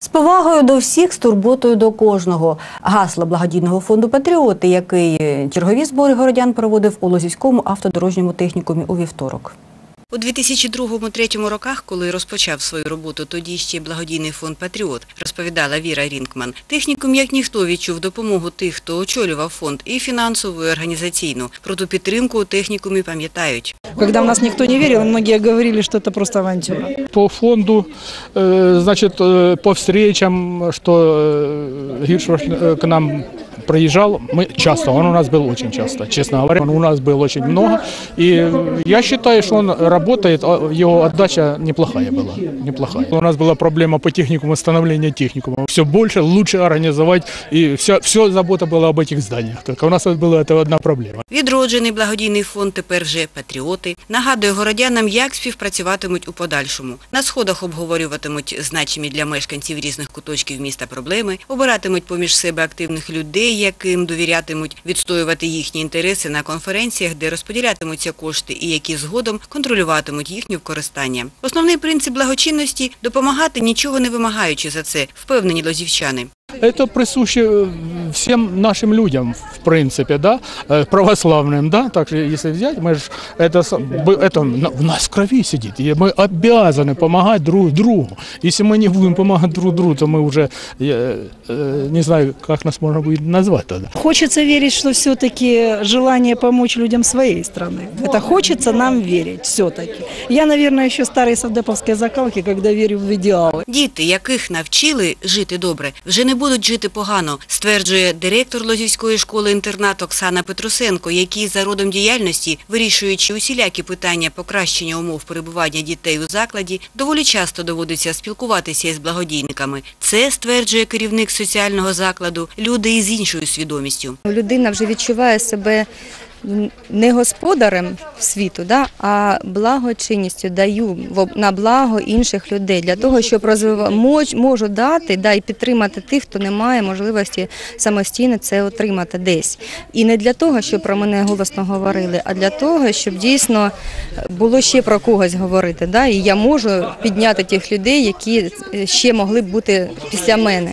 З повагою до всіх, з турботою до кожного. Гасло благодійного фонду Патріоти, який чергові збори городян проводив у Лозівському автодорожньому технікумі у вівторок. У 2002-2003 роках, коли розпочав свою роботу тоді ще благодійний фонд «Патріот», розповідала Віра Рінкман, технікум як ніхто відчув допомогу тих, хто очолював фонд і фінансову, і організаційну. Про ту підтримку у технікумі пам'ятають. Когда в нас никто не верил, многие говорили, что это просто авантюра. По фонду, э, значит, э, по встречам, что э, Гиршвард э, к нам приезжал, мы часто, он у нас был очень часто, честно говоря, он у нас был очень много. И я считаю, что он работает, а его отдача неплохая была, неплохая. У нас была проблема по техникуму, восстановления техникума. Все больше, лучше организовать, и все, все забота была об этих зданиях. Только у нас вот была это одна проблема. Відроджений благодійний фонд тепер вже «Патріоти» нагадує городянам, як співпрацюватимуть у подальшому. На сходах обговорюватимуть значимі для мешканців різних куточків міста проблеми, обиратимуть поміж себе активних людей, яким довірятимуть відстоювати їхні інтереси на конференціях, де розподілятимуться кошти і які згодом контролюватимуть їхнє використання. Основний принцип благочинності – допомагати, нічого не вимагаючи за це, впевнені лозівчани. Это присуще э, всем нашим людям, в принципе, да, э, православным, да, так же, если взять, мы же, это, с- б- это на- в нас в крови сидит, и мы обязаны помогать друг другу. Если мы не будем помогать друг другу, то мы уже, я, э, не знаю, как нас можно будет назвать тогда. Хочется верить, что все-таки желание помочь людям своей страны. Это хочется нам верить все-таки. Я, наверное, еще старой совдеповской закалки, когда верю в идеалы. Діти, яких навчили жити добре, вже не будуть жити погано, стверджує директор Лозівської школи-інтернату Оксана Петрусенко, який за родом діяльності, вирішуючи усілякі питання покращення умов перебування дітей у закладі, доволі часто доводиться спілкуватися із благодійниками. Це, стверджує керівник соціального закладу, люди із іншою свідомістю. Людина вже відчуває себе не господарем світу, да, а благочинністю даю на благо інших людей для того, щоб розвива... мож, можу дати да, і підтримати тих, хто не має можливості самостійно це отримати десь. І не для того, щоб про мене голосно говорили, а для того, щоб дійсно було ще про когось говорити. Да, і я можу підняти тих людей, які е, ще могли б бути після мене.